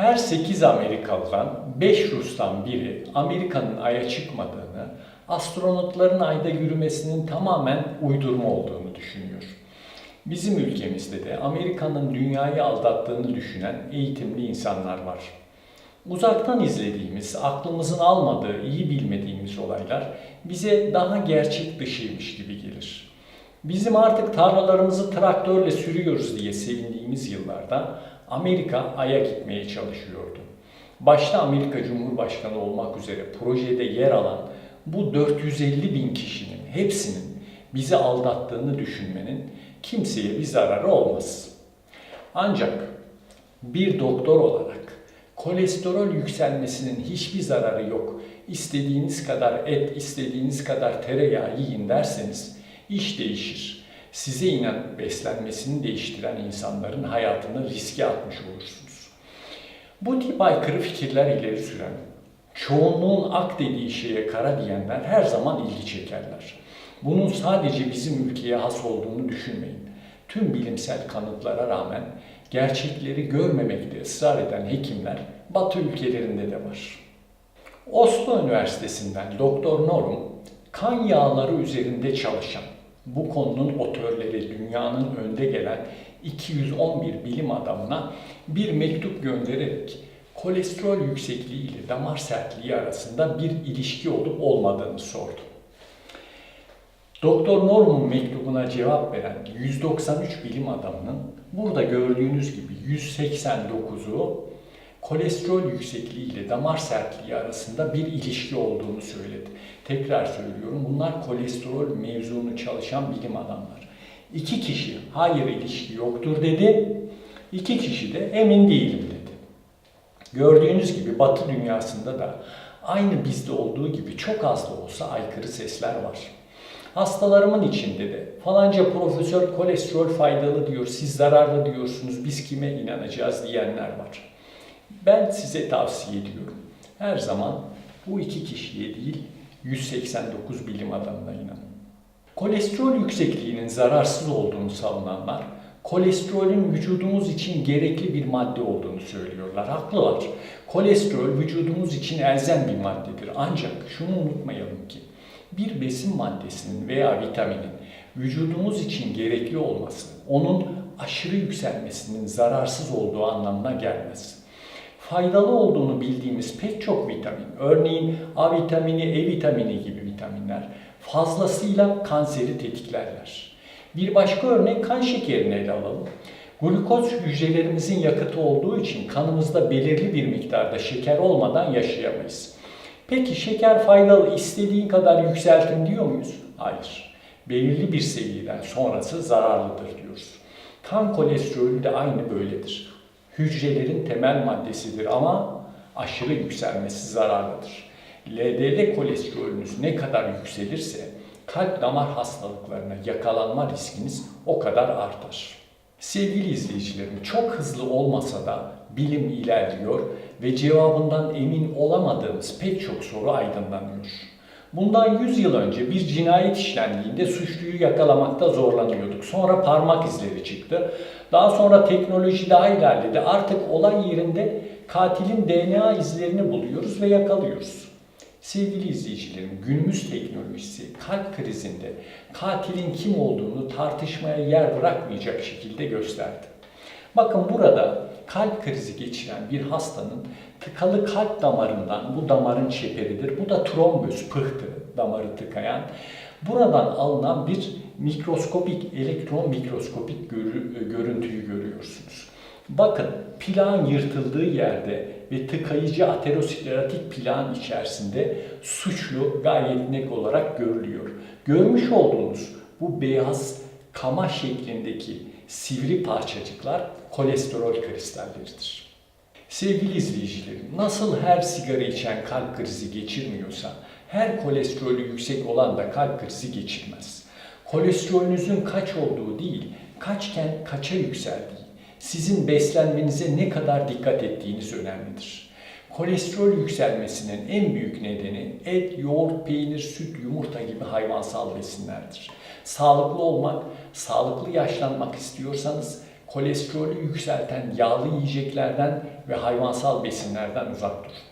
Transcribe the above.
Her 8 Amerikalıdan 5 Rus'tan biri Amerika'nın Ay'a çıkmadığını, astronotların Ay'da yürümesinin tamamen uydurma olduğunu düşünüyor. Bizim ülkemizde de Amerika'nın dünyayı aldattığını düşünen eğitimli insanlar var. Uzaktan izlediğimiz, aklımızın almadığı, iyi bilmediğimiz olaylar bize daha gerçek dışıymış gibi gelir. Bizim artık tarlalarımızı traktörle sürüyoruz diye sevindiğimiz yıllarda Amerika Ay'a gitmeye çalışıyordu. Başta Amerika Cumhurbaşkanı olmak üzere projede yer alan bu 450 bin kişinin hepsinin bizi aldattığını düşünmenin kimseye bir zararı olmaz. Ancak bir doktor olarak kolesterol yükselmesinin hiçbir zararı yok. İstediğiniz kadar et, istediğiniz kadar tereyağı yiyin derseniz iş değişir. Size inanıp beslenmesini değiştiren insanların hayatını riske atmış olursunuz. Bu tip aykırı fikirler ileri süren, çoğunluğun ak dediği şeye kara diyenler her zaman ilgi çekerler. Bunun sadece bizim ülkeye has olduğunu düşünmeyin. Tüm bilimsel kanıtlara rağmen gerçekleri görmemekte ısrar eden hekimler Batı ülkelerinde de var. Oslo Üniversitesi'nden Doktor Norum, kan yağları üzerinde çalışan, bu konunun otörleri dünyanın önde gelen 211 bilim adamına bir mektup göndererek kolesterol yüksekliği ile damar sertliği arasında bir ilişki olup olmadığını sordu. Doktor Norm'un mektubuna cevap veren 193 bilim adamının burada gördüğünüz gibi 189'u kolesterol yüksekliği ile damar sertliği arasında bir ilişki olduğunu söyledi. Tekrar söylüyorum bunlar kolesterol mevzunu çalışan bilim adamlar. İki kişi hayır ilişki yoktur dedi. İki kişi de emin değilim dedi. Gördüğünüz gibi Batı dünyasında da aynı bizde olduğu gibi çok az da olsa aykırı sesler var. Hastalarımın içinde de falanca profesör kolesterol faydalı diyor, siz zararlı diyorsunuz, biz kime inanacağız diyenler var. Ben size tavsiye ediyorum. Her zaman bu iki kişiye değil, 189 bilim adamına inanın. Kolesterol yüksekliğinin zararsız olduğunu savunanlar, kolesterolün vücudumuz için gerekli bir madde olduğunu söylüyorlar. Haklılar. Kolesterol vücudumuz için elzem bir maddedir. Ancak şunu unutmayalım ki, bir besin maddesinin veya vitaminin vücudumuz için gerekli olması, onun aşırı yükselmesinin zararsız olduğu anlamına gelmez faydalı olduğunu bildiğimiz pek çok vitamin, örneğin A vitamini, E vitamini gibi vitaminler fazlasıyla kanseri tetiklerler. Bir başka örnek kan şekerini ele alalım. Glukoz hücrelerimizin yakıtı olduğu için kanımızda belirli bir miktarda şeker olmadan yaşayamayız. Peki şeker faydalı istediğin kadar yükseltin diyor muyuz? Hayır. Belirli bir seviyeden sonrası zararlıdır diyoruz. Kan kolesterolü de aynı böyledir hücrelerin temel maddesidir ama aşırı yükselmesi zararlıdır. LDL kolesterolünüz ne kadar yükselirse kalp damar hastalıklarına yakalanma riskiniz o kadar artar. Sevgili izleyicilerim çok hızlı olmasa da bilim ilerliyor ve cevabından emin olamadığımız pek çok soru aydınlanıyor. Bundan 100 yıl önce bir cinayet işlendiğinde suçluyu yakalamakta zorlanıyorduk. Sonra parmak izleri çıktı. Daha sonra teknoloji daha ilerledi. Artık olay yerinde katilin DNA izlerini buluyoruz ve yakalıyoruz. Sevgili izleyicilerim, günümüz teknolojisi kalp krizinde katilin kim olduğunu tartışmaya yer bırakmayacak şekilde gösterdi. Bakın burada kalp krizi geçiren bir hastanın tıkalı kalp damarından, bu damarın çeperidir, bu da trombös, pıhtı damarı tıkayan, buradan alınan bir mikroskopik, elektron mikroskopik görü, görüntüyü görüyorsunuz. Bakın plan yırtıldığı yerde ve tıkayıcı aterosklerotik plan içerisinde suçlu gayet net olarak görülüyor. Görmüş olduğunuz bu beyaz kama şeklindeki sivri parçacıklar kolesterol kristalleridir. Sevgili izleyicilerim, nasıl her sigara içen kalp krizi geçirmiyorsa, her kolesterolü yüksek olan da kalp krizi geçirmez. Kolesterolünüzün kaç olduğu değil, kaçken kaça yükseldiği, sizin beslenmenize ne kadar dikkat ettiğiniz önemlidir. Kolesterol yükselmesinin en büyük nedeni et, yoğurt, peynir, süt, yumurta gibi hayvansal besinlerdir. Sağlıklı olmak, sağlıklı yaşlanmak istiyorsanız kolesterolü yükselten yağlı yiyeceklerden ve hayvansal besinlerden uzak durun.